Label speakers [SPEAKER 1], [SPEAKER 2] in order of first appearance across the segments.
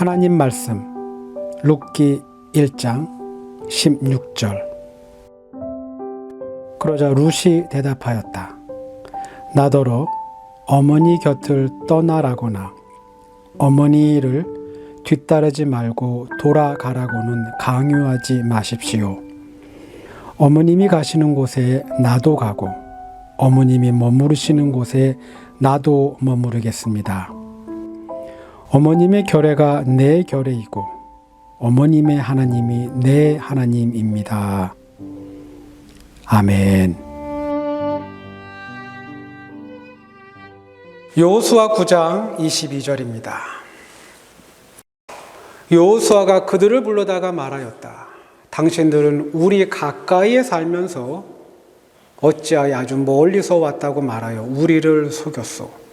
[SPEAKER 1] 하나님 말씀 룻기 1장 16절 그러자 룻이 대답하였다. 나더러 어머니 곁을 떠나라거나 어머니를 뒤따르지 말고 돌아가라고는 강요하지 마십시오. 어머님이 가시는 곳에 나도 가고 어머님이 머무르시는 곳에 나도 머무르겠습니다. 어머님의 결례가 내 결례이고 어머님의 하나님이 내 하나님입니다. 아멘. 요수아 9장 22절입니다. 요수아가 그들을 불러다가 말하였다. 당신들은 우리 가까이에 살면서 어찌하여 아주 멀리서 왔다고 말하여 우리를 속였소.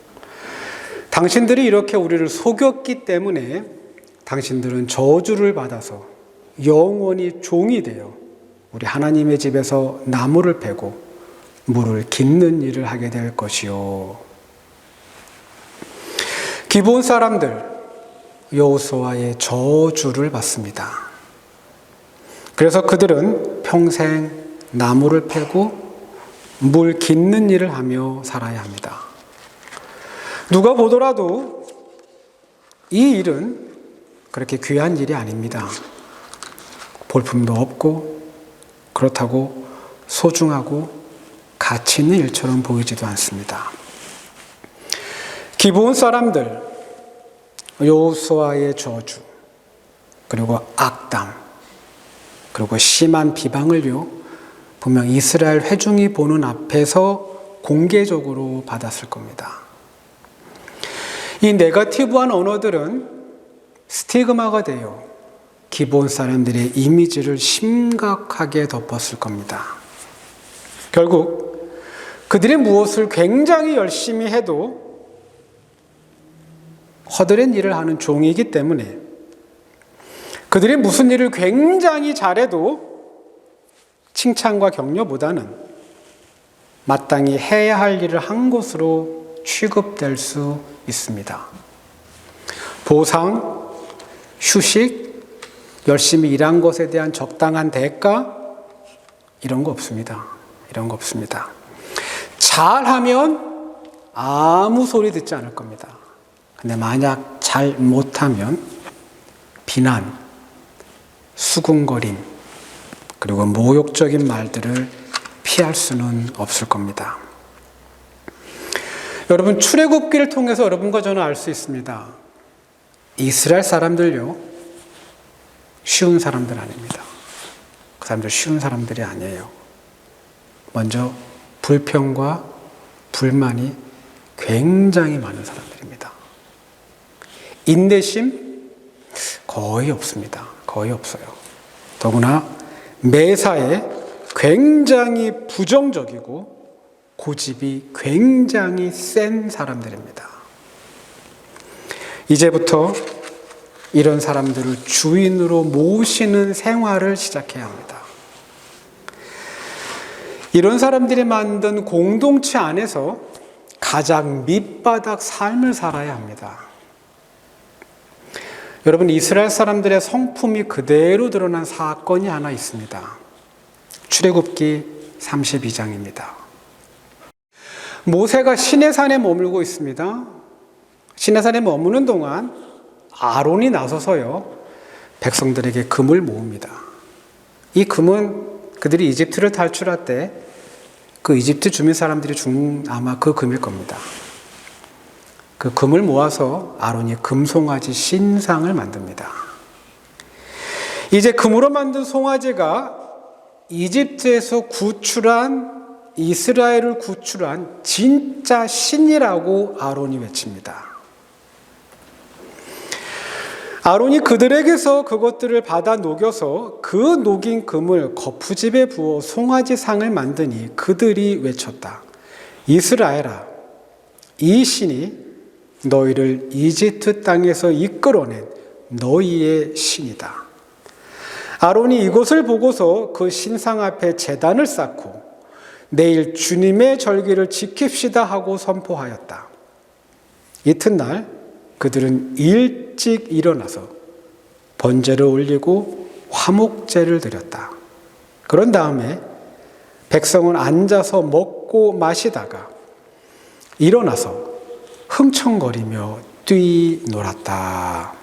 [SPEAKER 1] 당신들이 이렇게 우리를 속였기 때문에 당신들은 저주를 받아서 영원히 종이 되어 우리 하나님의 집에서 나무를 베고 물을 깃는 일을 하게 될 것이요. 기본 사람들 여호수아의 저주를 받습니다. 그래서 그들은 평생 나무를 패고 물 깃는 일을 하며 살아야 합니다. 누가 보더라도 이 일은 그렇게 귀한 일이 아닙니다. 볼품도 없고 그렇다고 소중하고 가치 있는 일처럼 보이지도 않습니다. 기본 사람들 요수아의 저주 그리고 악담 그리고 심한 비방을요 분명 이스라엘 회중이 보는 앞에서 공개적으로 받았을 겁니다. 이 네거티브한 언어들은 스티그마가 되어 기본 사람들의 이미지를 심각하게 덮었을 겁니다. 결국 그들이 무엇을 굉장히 열심히 해도 허드렛 일을 하는 종이기 때문에 그들이 무슨 일을 굉장히 잘해도 칭찬과 격려보다는 마땅히 해야 할 일을 한 것으로 취급될 수 있습니다. 보상, 휴식, 열심히 일한 것에 대한 적당한 대가, 이런 거 없습니다. 이런 거 없습니다. 잘하면 아무 소리 듣지 않을 겁니다. 근데 만약 잘 못하면 비난, 수군거림, 그리고 모욕적인 말들을 피할 수는 없을 겁니다. 여러분, 출애굽기를 통해서 여러분과 저는 알 수 있습니다. 이스라엘 사람들요, 쉬운 사람들 아닙니다. 그 사람들 쉬운 사람들이 아니에요. 먼저, 불평과 불만이 굉장히 많은 사람들입니다. 인내심 거의 없습니다. 거의 없어요. 더구나 매사에 굉장히 부정적이고 고집이 굉장히 센 사람들입니다. 이제부터 이런 사람들을 주인으로 모시는 생활을 시작해야 합니다. 이런 사람들이 만든 공동체 안에서 가장 밑바닥 삶을 살아야 합니다. 여러분, 이스라엘 사람들의 성품이 그대로 드러난 사건이 하나 있습니다. 출애굽기 32장입니다. 모세가 시내산에 머물고 있습니다. 시내산에 머무는 동안 아론이 나서서요, 백성들에게 금을 모읍니다. 이 금은 그들이 이집트를 탈출할 때 그 이집트 주민 사람들이 준 아마 그 금일 겁니다. 그 금을 모아서 아론이 금송아지 신상을 만듭니다. 이제 금으로 만든 송아지가 이집트에서 구출한 이스라엘을 구출한 진짜 신이라고 아론이 외칩니다. 아론이 그들에게서 그것들을 받아 녹여서 그 녹인 금을 거푸집에 부어 송아지 상을 만드니 그들이 외쳤다. 이스라엘아, 이 신이 너희를 이집트 땅에서 이끌어낸 너희의 신이다. 아론이 이것을 보고서 그 신상 앞에 재단을 쌓고 내일 주님의 절기를 지킵시다 하고 선포하였다. 이튿날 그들은 일찍 일어나서 번제를 올리고 화목제를 드렸다. 그런 다음에 백성은 앉아서 먹고 마시다가 일어나서 흥청거리며 뛰놀았다.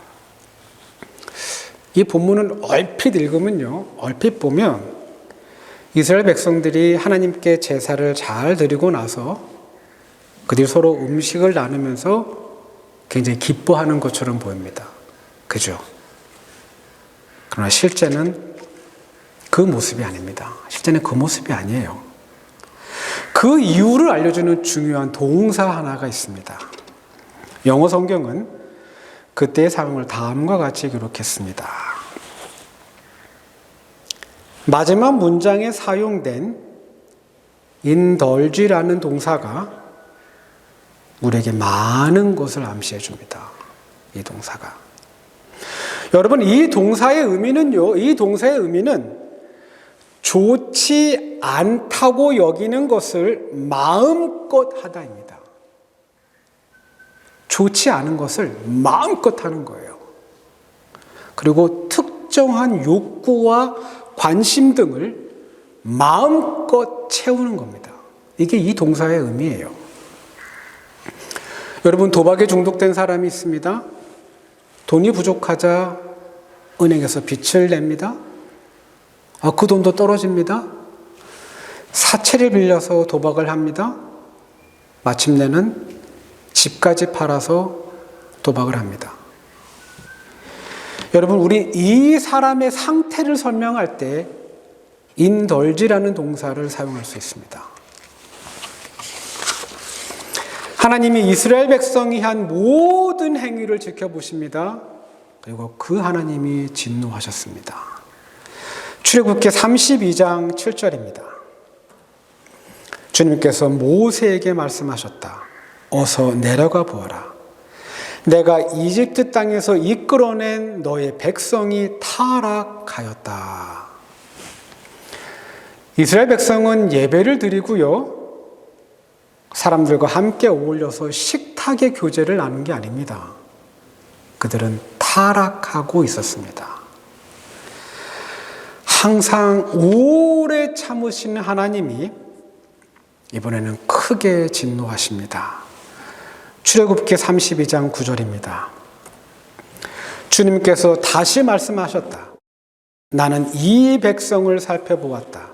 [SPEAKER 1] 이 본문을 얼핏 읽으면요, 얼핏 보면 이스라엘 백성들이 하나님께 제사를 잘 드리고 나서 그들이 서로 음식을 나누면서 굉장히 기뻐하는 것처럼 보입니다. 그죠? 그러나 실제는 그 모습이 아닙니다. 실제는 그 모습이 아니에요. 그 이유를 알려주는 중요한 동사 하나가 있습니다. 영어 성경은 그때의 상황을 다음과 같이 기록했습니다. 마지막 문장에 사용된 인덜지라는 동사가 우리에게 많은 것을 암시해 줍니다. 이 동사가. 여러분, 이 동사의 의미는요, 이 동사의 의미는 좋지 않다고 여기는 것을 마음껏 하다입니다. 좋지 않은 것을 마음껏 하는 거예요. 그리고 특정한 욕구와 관심 등을 마음껏 채우는 겁니다. 이게 이 동사의 의미예요. 여러분, 도박에 중독된 사람이 있습니다. 돈이 부족하자 은행에서 빚을 냅니다. 아, 그 돈도 떨어집니다. 사채를 빌려서 도박을 합니다. 마침내는 집까지 팔아서 도박을 합니다. 여러분, 우리 이 사람의 상태를 설명할 때 인덜지라는 동사를 사용할 수 있습니다. 하나님이 이스라엘 백성이 한 모든 행위를 지켜보십니다. 그리고 그 하나님이 진노하셨습니다. 출애굽기 32장 7절입니다. 주님께서 모세에게 말씀하셨다. 어서 내려가 보아라. 내가 이집트 땅에서 이끌어낸 너의 백성이 타락하였다. 이스라엘 백성은 예배를 드리고요. 사람들과 함께 어울려서 식탁의 교제를 나눈 게 아닙니다. 그들은 타락하고 있었습니다. 항상 오래 참으시는 하나님이 이번에는 크게 진노하십니다. 출애굽기 32장 9절입니다. 주님께서 다시 말씀하셨다. 나는 이 백성을 살펴보았다.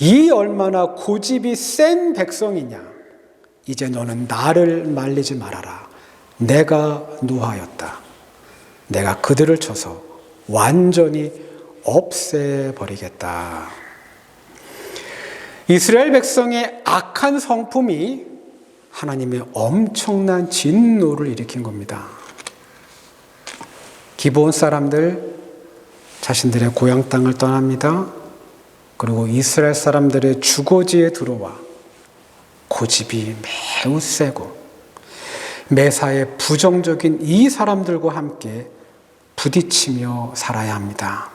[SPEAKER 1] 이 얼마나 고집이 센 백성이냐. 이제 너는 나를 말리지 말아라. 내가 노하였다. 내가 그들을 쳐서 완전히 없애버리겠다. 이스라엘 백성의 악한 성품이 하나님의 엄청난 진노를 일으킨 겁니다. 기본 사람들 자신들의 고향 땅을 떠납니다. 그리고 이스라엘 사람들의 주거지에 들어와 고집이 매우 세고 매사에 부정적인 이 사람들과 함께 부딪히며 살아야 합니다.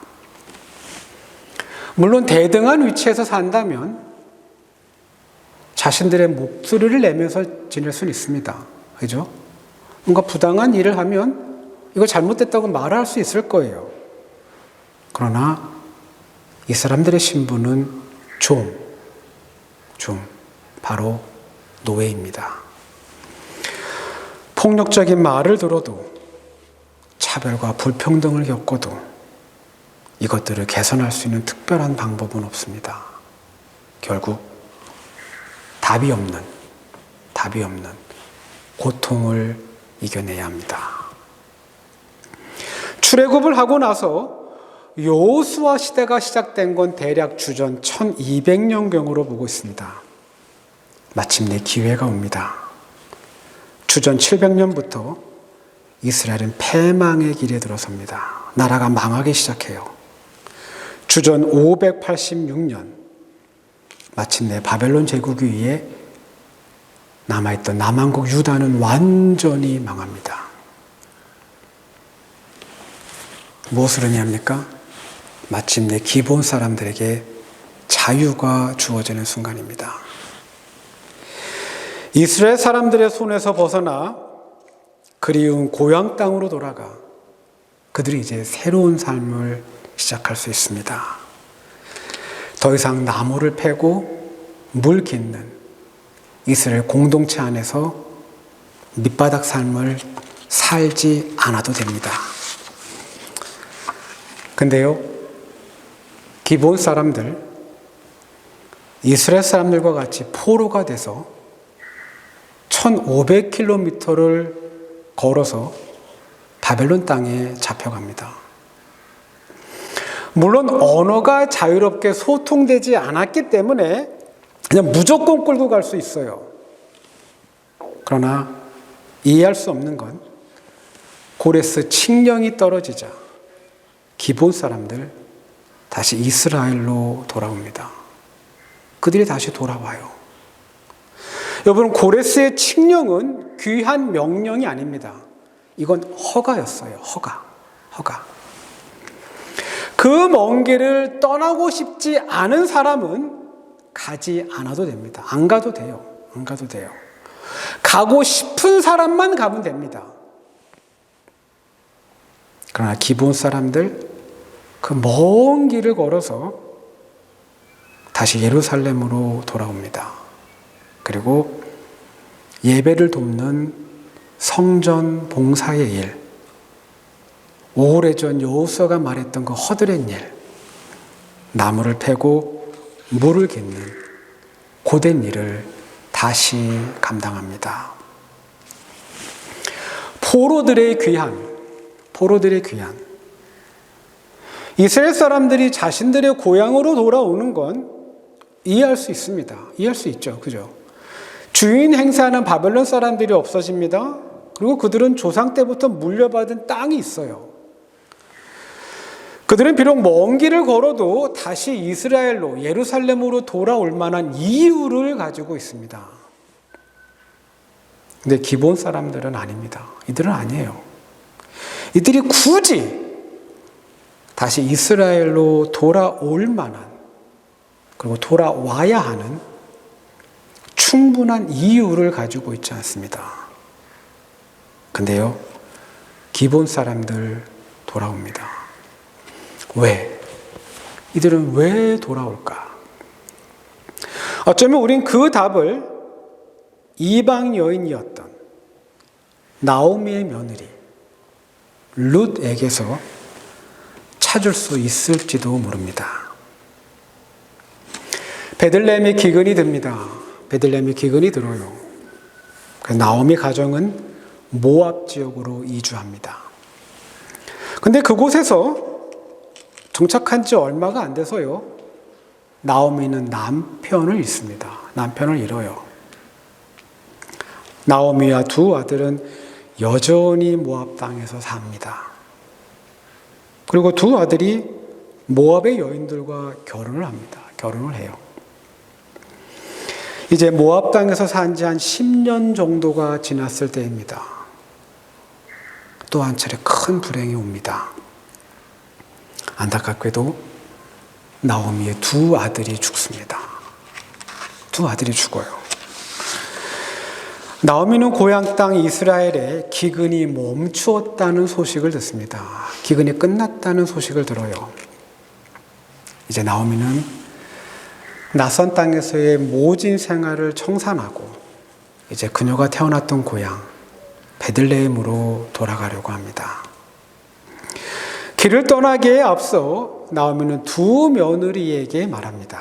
[SPEAKER 1] 물론 대등한 위치에서 산다면 자신들의 목소리를 내면서 지낼 수는 있습니다. 그죠? 뭔가 부당한 일을 하면 이거 잘못됐다고 말할 수 있을 거예요. 그러나 이 사람들의 신분은 좀, 좀, 바로 노예입니다. 폭력적인 말을 들어도 차별과 불평등을 겪어도 이것들을 개선할 수 있는 특별한 방법은 없습니다. 결국 답이 없는, 답이 없는 고통을 이겨내야 합니다. 출애굽을 하고 나서 여호수아 시대가 시작된 건 대략 주전 1200년경으로 보고 있습니다. 마침내 기회가 옵니다. 주전 700년부터 이스라엘은 패망의 길에 들어섭니다. 나라가 망하기 시작해요. 주전 586년 마침내 바벨론 제국에 의해 남아있던 남한국 유다는 완전히 망합니다. 무엇을 의미합니까? 마침내 기본 사람들에게 자유가 주어지는 순간입니다. 이스라엘 사람들의 손에서 벗어나 그리운 고향 땅으로 돌아가 그들이 이제 새로운 삶을 시작할 수 있습니다. 더 이상 나무를 패고 물 깃는 이스라엘 공동체 안에서 밑바닥 삶을 살지 않아도 됩니다. 근데요, 기본 사람들, 이스라엘 사람들과 같이 포로가 돼서 1500km를 걸어서 바벨론 땅에 잡혀갑니다. 물론 언어가 자유롭게 소통되지 않았기 때문에 그냥 무조건 끌고 갈 수 있어요. 그러나 이해할 수 없는 건 고레스 칙령이 떨어지자 기본 사람들 다시 이스라엘로 돌아옵니다. 그들이 다시 돌아와요. 여러분, 고레스의 칙령은 귀한 명령이 아닙니다. 이건 허가였어요. 허가. 허가. 그 먼 길을 떠나고 싶지 않은 사람은 가지 않아도 됩니다. 안 가도 돼요. 안 가도 돼요. 가고 싶은 사람만 가면 됩니다. 그러나 기본 사람들 그 먼 길을 걸어서 다시 예루살렘으로 돌아옵니다. 그리고 예배를 돕는 성전 봉사의 일, 오래전 여호수아가 말했던 그 허드렛 일, 나무를 패고 물을 깃는 고된 일을 다시 감당합니다. 포로들의 귀한, 포로들의 귀한. 이스라엘 사람들이 자신들의 고향으로 돌아오는 건 이해할 수 있습니다. 이해할 수 있죠. 그죠? 주인 행사하는 바벨론 사람들이 없어집니다. 그리고 그들은 조상 때부터 물려받은 땅이 있어요. 그들은 비록 먼 길을 걸어도 다시 이스라엘로 예루살렘으로 돌아올 만한 이유를 가지고 있습니다. 근데 기본 사람들은 아닙니다. 이들은 아니에요. 이들이 굳이 다시 이스라엘로 돌아올 만한 그리고 돌아와야 하는 충분한 이유를 가지고 있지 않습니다. 근데요, 기본 사람들 돌아옵니다. 왜? 이들은 왜 돌아올까? 어쩌면 우린 그 답을 이방 여인이었던 나오미의 며느리 룻에게서 찾을 수 있을지도 모릅니다. 베들레헴의 기근이 듭니다. 베들레헴의 기근이 들어요. 나오미 가정은 모압 지역으로 이주합니다. 근데 그곳에서 정착한 지 얼마가 안 돼서요. 나오미는 남편을 잃습니다. 남편을 잃어요. 나오미와 두 아들은 여전히 모압 땅에서 삽니다. 그리고 두 아들이 모압의 여인들과 결혼을 합니다. 결혼을 해요. 이제 모압 땅에서 산 지 한 10년 정도가 지났을 때입니다. 또 한 차례 큰 불행이 옵니다. 안타깝게도 나오미의 두 아들이 죽습니다. 두 아들이 죽어요. 나오미는 고향 땅 이스라엘에 기근이 멈추었다는 소식을 듣습니다. 기근이 끝났다는 소식을 들어요. 이제 나오미는 낯선 땅에서의 모진 생활을 청산하고 이제 그녀가 태어났던 고향 베들레헴으로 돌아가려고 합니다. 길을 떠나기에 앞서 나오미는 두 며느리에게 말합니다.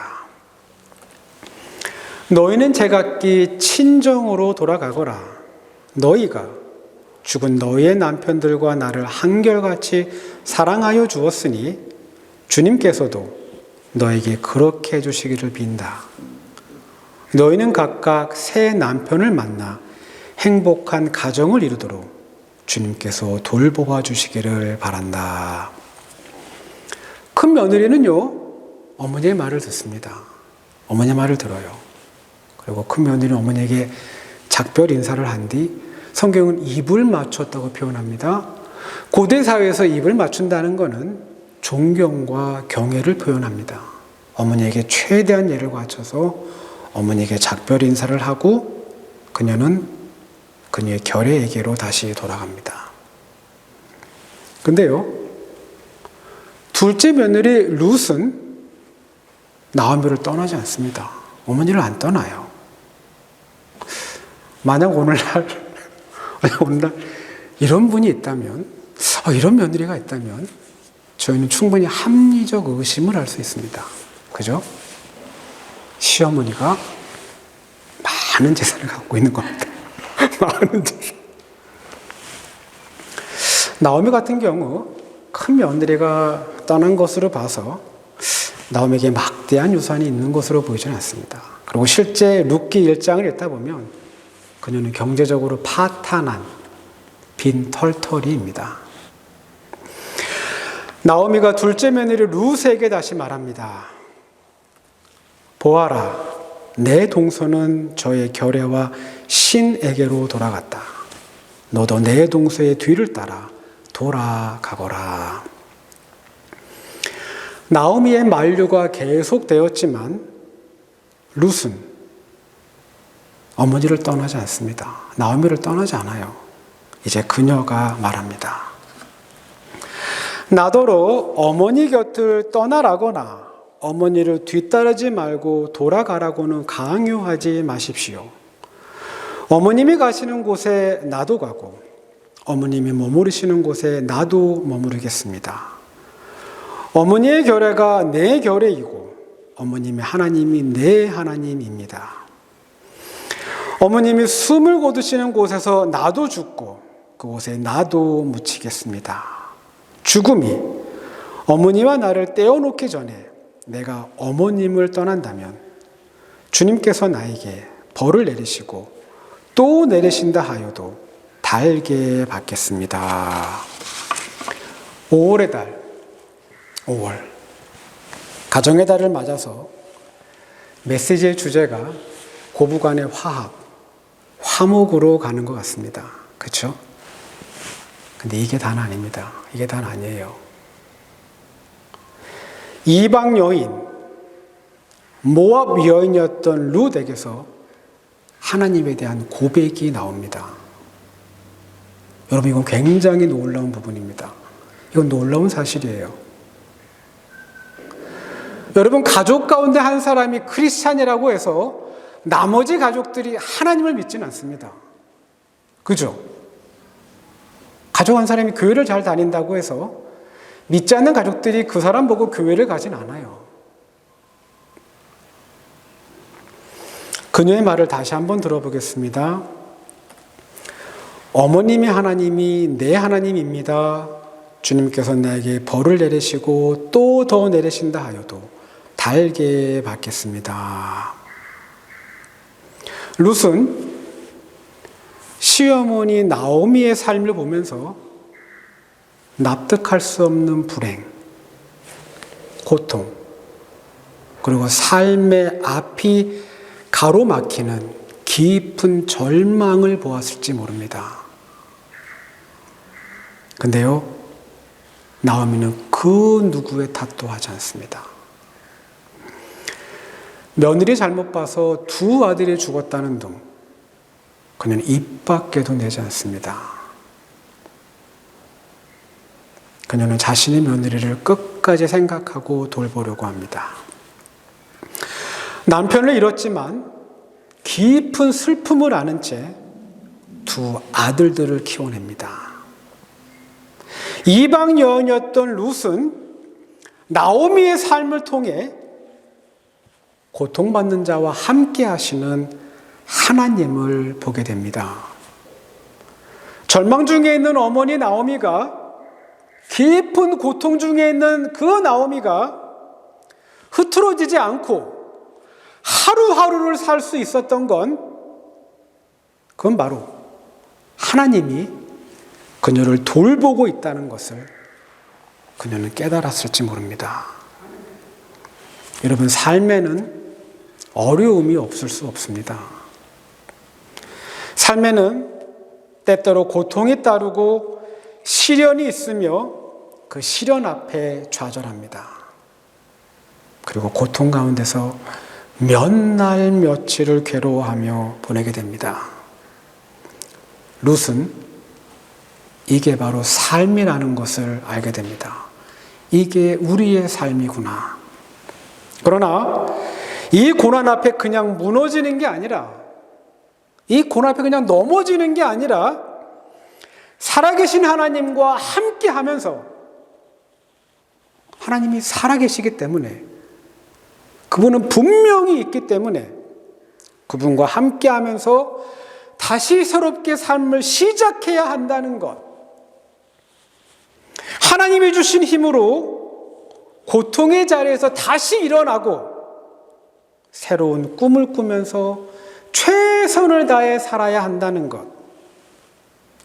[SPEAKER 1] 너희는 제각기 친정으로 돌아가거라. 너희가 죽은 너희의 남편들과 나를 한결같이 사랑하여 주었으니 주님께서도 너에게 그렇게 해주시기를 빈다. 너희는 각각 새 남편을 만나 행복한 가정을 이루도록 주님께서 돌보아 주시기를 바란다. 큰 며느리는요, 어머니의 말을 듣습니다. 어머니의 말을 들어요. 그리고 큰 며느리는 어머니에게 작별 인사를 한 뒤 성경은 입을 맞췄다고 표현합니다. 고대 사회에서 입을 맞춘다는 것은 존경과 경애를 표현합니다. 어머니에게 최대한 예를 갖춰서 어머니에게 작별 인사를 하고 그녀는 그녀의 결의에게로 다시 돌아갑니다. 근데요, 둘째 며느리 룻은 나오미를 떠나지 않습니다. 어머니를 안 떠나요. 만약 오늘날, 오늘날 이런 분이 있다면, 어, 이런 며느리가 있다면, 저희는 충분히 합리적 의심을 할 수 있습니다. 그죠? 시어머니가 많은 재산을 갖고 있는 겁니다. 많은 재산. 나오미 같은 경우 큰 며느리가 떠난 것으로 봐서 나오미에게 막대한 유산이 있는 것으로 보이지는 않습니다. 그리고 실제 룻기 1장을 읽다 보면 그녀는 경제적으로 파탄한 빈 털털이입니다. 나오미가 둘째 며느리 룻에게 다시 말합니다. 보아라, 내 동서는 저의 결애와 신에게로 돌아갔다. 너도 내 동서의 뒤를 따라 돌아가거라. 나오미의 만류가 계속되었지만 룻은 어머니를 떠나지 않습니다. 나오미를 떠나지 않아요. 이제 그녀가 말합니다. 나더러 어머니 곁을 떠나라거나 어머니를 뒤따르지 말고 돌아가라고는 강요하지 마십시오. 어머님이 가시는 곳에 나도 가고 어머님이 머무르시는 곳에 나도 머무르겠습니다. 어머니의 결례가 내 결례이고 어머님의 하나님이 내 하나님입니다. 어머님이 숨을 거두시는 곳에서 나도 죽고 그곳에 나도 묻히겠습니다. 죽음이 어머니와 나를 떼어놓기 전에 내가 어머님을 떠난다면 주님께서 나에게 벌을 내리시고 또 내리신다 하여도 달게 받겠습니다. 5월의 달, 5월. 가정의 달을 맞아서 메시지의 주제가 고부 간의 화합, 화목으로 가는 것 같습니다. 그렇죠? 근데 이게 다는 아닙니다. 이게 다는 아니에요. 이방 여인, 모압 여인이었던 룻에게서 하나님에 대한 고백이 나옵니다. 여러분, 이건 굉장히 놀라운 부분입니다. 이건 놀라운 사실이에요. 여러분, 가족 가운데 한 사람이 크리스찬이라고 해서 나머지 가족들이 하나님을 믿지는 않습니다. 그죠? 가족 한 사람이 교회를 잘 다닌다고 해서 믿지 않는 가족들이 그 사람 보고 교회를 가진 않아요. 그녀의 말을 다시 한번 들어보겠습니다. 어머님이 하나님이 내 하나님입니다. 주님께서 나에게 벌을 내리시고 또 더 내리신다 하여도 달게 받겠습니다. 룻은 시어머니 나오미의 삶을 보면서 납득할 수 없는 불행, 고통, 그리고 삶의 앞이 가로막히는 깊은 절망을 보았을지 모릅니다. 근데요, 나오미는 그 누구의 탓도 하지 않습니다. 며느리 잘못 봐서 두 아들이 죽었다는 둥, 그녀는 입 밖에도 내지 않습니다. 그녀는 자신의 며느리를 끝까지 생각하고 돌보려고 합니다. 남편을 잃었지만 깊은 슬픔을 아는 채 두 아들들을 키워냅니다. 이방 여인이었던 룻은 나오미의 삶을 통해 고통받는 자와 함께 하시는 하나님을 보게 됩니다. 절망 중에 있는 어머니 나오미가 깊은 고통 중에 있는 그 나오미가 흐트러지지 않고 하루하루를 살 수 있었던 건 그건 바로 하나님이 그녀를 돌보고 있다는 것을 그녀는 깨달았을지 모릅니다. 여러분, 삶에는 어려움이 없을 수 없습니다. 삶에는 때때로 고통이 따르고 시련이 있으며 그 시련 앞에 좌절합니다. 그리고 고통 가운데서 몇 날 며칠을 괴로워하며 보내게 됩니다. 룻은 이게 바로 삶이라는 것을 알게 됩니다. 이게 우리의 삶이구나. 그러나 이 고난 앞에 그냥 무너지는 게 아니라 이 고난 앞에 그냥 넘어지는 게 아니라 살아계신 하나님과 함께 하면서 하나님이 살아계시기 때문에 그분은 분명히 있기 때문에 그분과 함께 하면서 다시 새롭게 삶을 시작해야 한다는 것. 하나님이 주신 힘으로 고통의 자리에서 다시 일어나고 새로운 꿈을 꾸면서 최선을 다해 살아야 한다는 것.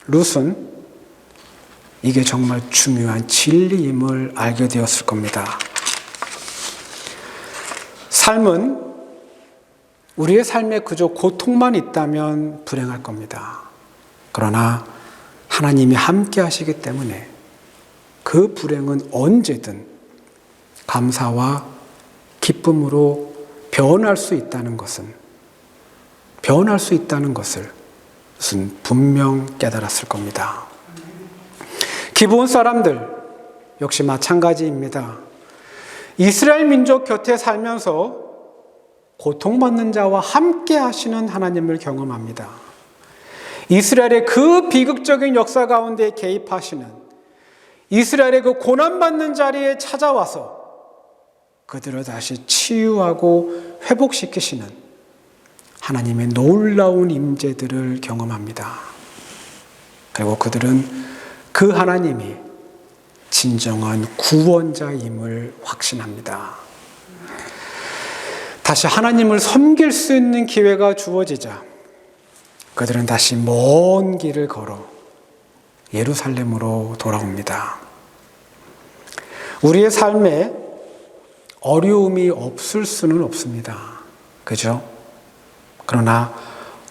[SPEAKER 1] 룻은 이게 정말 중요한 진리임을 알게 되었을 겁니다. 삶은 우리의 삶에 그저 고통만 있다면 불행할 겁니다. 그러나 하나님이 함께 하시기 때문에 그 불행은 언제든 감사와 기쁨으로 변할 수 있다는 것은 변할 수 있다는 것을 무슨 분명 깨달았을 겁니다. 기본 사람들 역시 마찬가지입니다. 이스라엘 민족 곁에 살면서 고통받는 자와 함께 하시는 하나님을 경험합니다. 이스라엘의 그 비극적인 역사 가운데 개입하시는 이스라엘의 그 고난받는 자리에 찾아와서 그들을 다시 치유하고 회복시키시는 하나님의 놀라운 임재들을 경험합니다. 그리고 그들은 그 하나님이 진정한 구원자임을 확신합니다. 다시 하나님을 섬길 수 있는 기회가 주어지자 그들은 다시 먼 길을 걸어 예루살렘으로 돌아옵니다. 우리의 삶에 어려움이 없을 수는 없습니다. 그죠? 그러나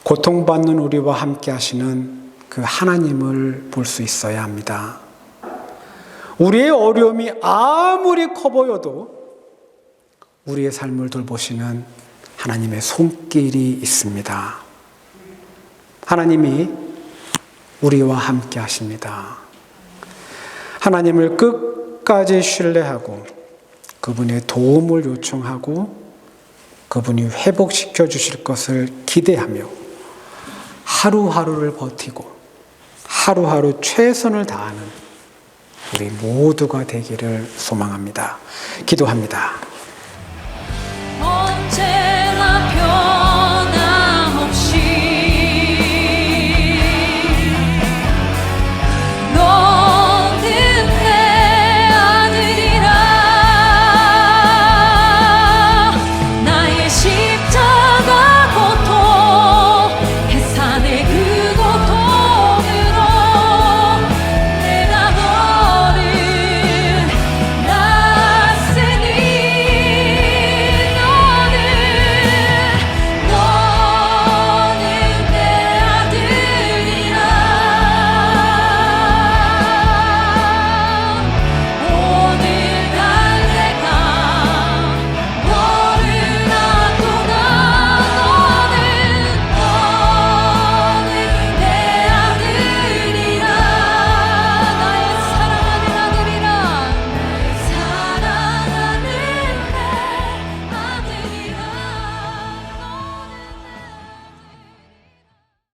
[SPEAKER 1] 고통받는 우리와 함께 하시는 그 하나님을 볼 수 있어야 합니다. 우리의 어려움이 아무리 커 보여도 우리의 삶을 돌보시는 하나님의 손길이 있습니다. 하나님이 우리와 함께 하십니다. 하나님을 끝까지 신뢰하고 그분의 도움을 요청하고 그분이 회복시켜 주실 것을 기대하며 하루하루를 버티고 하루하루 최선을 다하는 우리 모두가 되기를 소망합니다. 기도합니다.